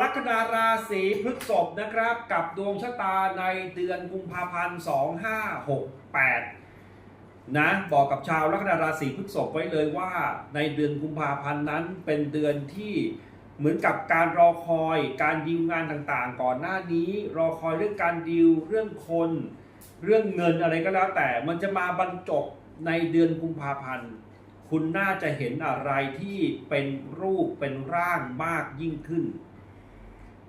ราคณาราศีพฤษภนะครับ กับดวงชะตาในเดือนกุมภาพันธ์2568 นะ บอกกับชาวลัคนาราศีพฤษภไว้เลยว่าในเดือนกุมภาพันธ์นั้นเป็นเดือนที่เหมือนกับการรอคอยการดีลงานต่างๆ ก่อนหน้านี้ รอคอยเรื่องการดีลเรื่องคน เรื่องเงินอะไรก็แล้วแต่มันจะมาบรรจบในเดือนกุมภาพันธ์คุณน่าจะเห็นอะไรที่เป็นรูปเป็นร่างมากยิ่งขึ้น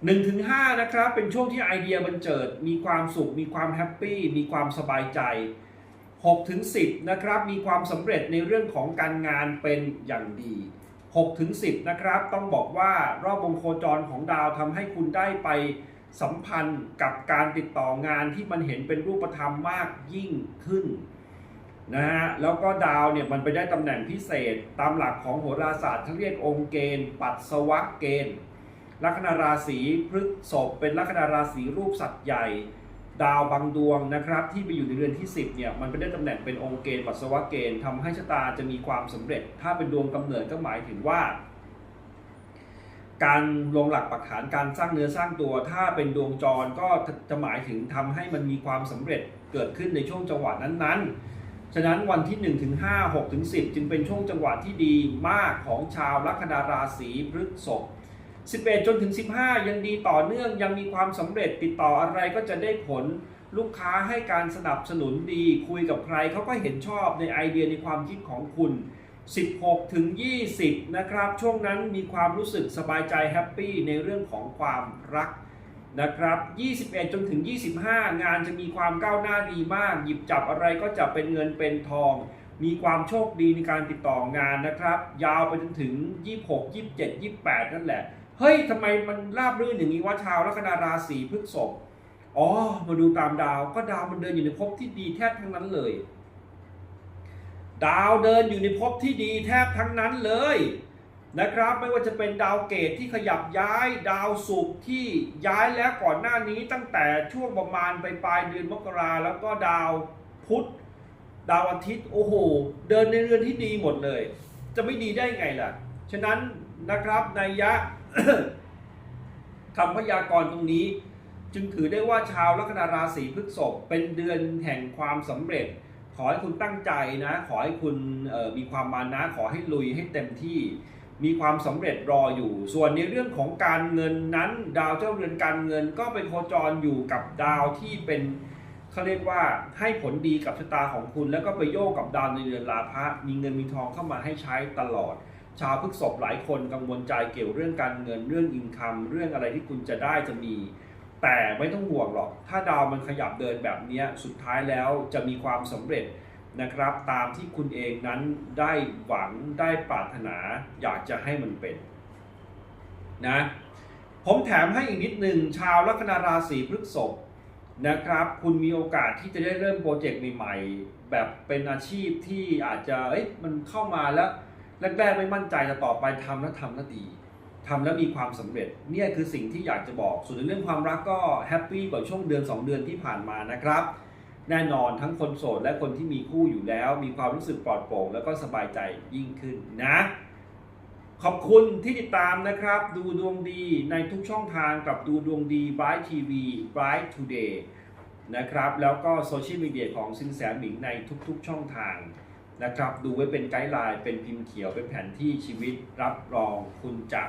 1-5นะครับเป็นช่วงที่ไอเดียบันเจิด มีความสุข มีความแฮปปี้ มีความสบายใจ 6-10นะครับมีความสำเร็จในเรื่องของการงานเป็นอย่างดี6-10นะครับต้องบอกว่ารอบวงโคจรของดาวทำให้คุณได้ไปสัมพันธ์กับการติดต่องานที่มันเห็นเป็นรูปธรรมมากยิ่งขึ้นนะฮะแล้วก็ดาวเนี่ยมันไปได้ตำแหน่งพิเศษ ตามหลักของโหราศาสตร์เขาเรียกองค์เกณฑ์ ปัสวะเกณฑ์ ลัคนาราศีพฤษภเป็นลัคนาราศีรูปสัตว์ใหญ่ ดาวบางดวงนะครับ ที่ไปอยู่ในเรือนที่ 10เนี่ยมันไปได้ตำแหน่งเป็นองค์เกณฑ์ปัสวะเกณฑ์ทำให้ชะตาจะมีความสำเร็จ ถ้าเป็นดวงกำเนิดก็หมายถึงว่า การลงหลักปักฐานการสร้างเนื้อสร้างตัว ถ้าเป็นดวงจรก็จะหมายถึงทำให้มันมีความสำเร็จเกิดขึ้นในช่วงจังหวะนั้นๆฉะนั้นวันที่1ถึง5 6ถึง10 จึงเป็นช่วงจังหวะที่ดีมากของชาวลัคนาราศีพฤษภ 11 จนถึง 15 ยังดีต่อเนื่องยังมีความสำเร็จติดต่ออะไรก็จะได้ผลลูกค้าให้การสนับสนุนดีคุยกับใครเขาก็เห็นชอบในไอเดียในความคิดของคุณ 16 ถึง 20 นะครับ ช่วงนั้นมีความรู้สึกสบายใจแฮปปี้ในเรื่องของความรักนะครับ 21 จนถึง 25 งานจะมีความก้าวหน้าดีมาก หยิบจับอะไรก็จะเป็นเงินเป็นทอง มีความโชคดีในการติดต่องานนะครับ ยาวไปจนถึง 26 27 28 นั่นแหละ เฮ้ยทำไมมันราบรื่นอย่างนี้ว่าชาวลัคนาราศีพฤษภอ๋อมาดูตามดาวก็ดาวมันเดินอยู่ในภพที่ดีแทบทั้งนั้นเลย ดาวเดินอยู่ในภพที่ดีแทบทั้งนั้นเลยนะครับไม่ว่าจะเป็นดาวเกตที่ขยับย้ายดาวศุกร์ที่ย้ายแล้วก่อนหน้านี้ตั้งแต่ช่วงประมาณไปปลายเดือนมกราแล้วก็ดาวพุธ ดาวอาทิตย์โอ้โห เดินในเรือนที่ดีหมดเลย จะไม่ดีได้ไงล่ะ ฉะนั้นนะครับในยะคำพยากรณ์ตรงนี้ จึงถือได้ว่าชาวลัคนาราศีพฤษภเป็นเดือนแห่งความสำเร็จ ขอให้คุณตั้งใจนะ ขอให้คุณมีความมานะขอให้ลุยให้เต็มที่มีความสำเร็จรออยู่ ส่วนในเรื่องของการเงินนั้น ดาวเจ้าเรือนการเงินก็เป็นโคจรอยู่กับดาวที่เป็นเขาเรียกว่าให้ผลดีกับชะตาของคุณ แล้วก็ไปโยกกับดาวในเรือนลาภะมีเงินมีทองเข้ามาให้ใช้ตลอด ชาวพฤกษภหลายคนกังวลใจเกี่ยวเรื่องการเงินเรื่องอินคัมเรื่องอะไรที่คุณจะได้จะมี แต่ไม่ต้องห่วงหรอก ถ้าดาวมันขยับเดินแบบนี้สุดท้ายแล้วจะมีความสำเร็จนะครับ ตามที่คุณเองนั้นได้หวังได้ปรารถนาอยากจะให้มันเป็นนะผมแถมให้อีกนิดหนึ่งชาวลัคนาราศีพฤษภนะครับ คุณมีโอกาสที่จะได้เริ่มโปรเจกต์ใหม่ๆ แบบเป็นอาชีพที่อาจจะเอ้ยมันเข้ามาแล้ว แรกๆไม่มั่นใจแต่ต่อไปทำแล้วทำแล้วดีทำแล้วมีความสำเร็จเนี่ยคือสิ่งที่อยากจะบอก ส่วนในเรื่องความรักก็แฮปปี้กว่าช่วงเดือน 2 เดือนที่ผ่านมานะครับ แน่นอนทั้งคนโสดและคนที่มีคู่อยู่แล้ว มีความรู้สึกปลอดโปร่งแล้วก็สบายใจยิ่งขึ้นนะ ขอบคุณที่ติดตามนะครับ ดูดวงดีในทุกช่องทางกับดูดวงดี Bright TV Bright Today นะครับ แล้วก็โซเชียลมีเดียของสินแสหมิงในทุกๆช่องทาง นะครับ ดูไว้เป็นไกด์ไลน์เป็นพิมพ์เขียวเป็นแผนที่ชีวิตรับรองคุณจะ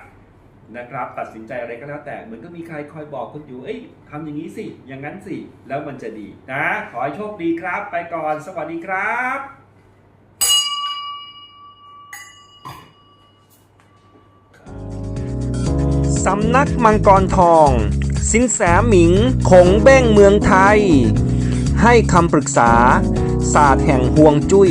นะครับ ตัดสินใจอะไรก็แล้วแต่เหมือนก็มีใครคอยบอกคุณอยู่ เอ้ยทำอย่างนี้สิ อย่างนั้นสิ แล้วมันจะดีนะ ขอให้โชคดีครับ ไปก่อน สวัสดีครับสำนักมังกรทอง สินแสหมิงคงเบ้งเมืองไทย ให้คำปรึกษาศาสตร์แห่งห่วงจุย้ย